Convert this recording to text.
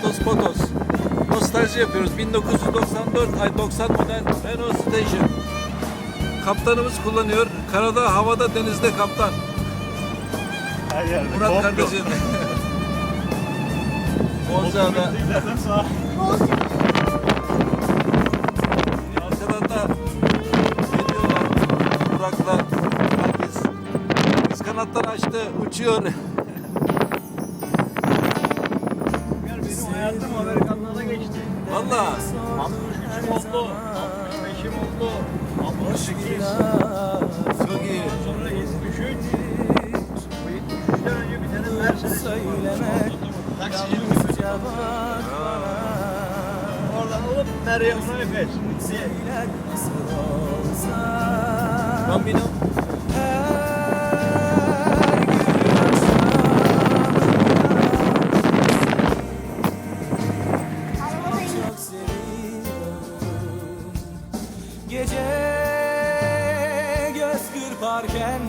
Fotos. Nostalji yapıyoruz. 1994 ay 90 model Renault Station. Kaptanımız kullanıyor. Karada, havada, denizde kaptan. Her yerde. Murat kardeşim. Bozcaada. Zaten sağ. Arkadan da geliyorlar. Burak'la herkes. Biz kanatları açtı, uçuyor. Valla. 63'üm oldu. 65'im oldu. 68. Çok iyi. Sonra 73. Bu 73'ten önce bir tane Mercedes vardı. Taksicimiz. Oradan alıp Meryem Efes diye. Gece göz kırparken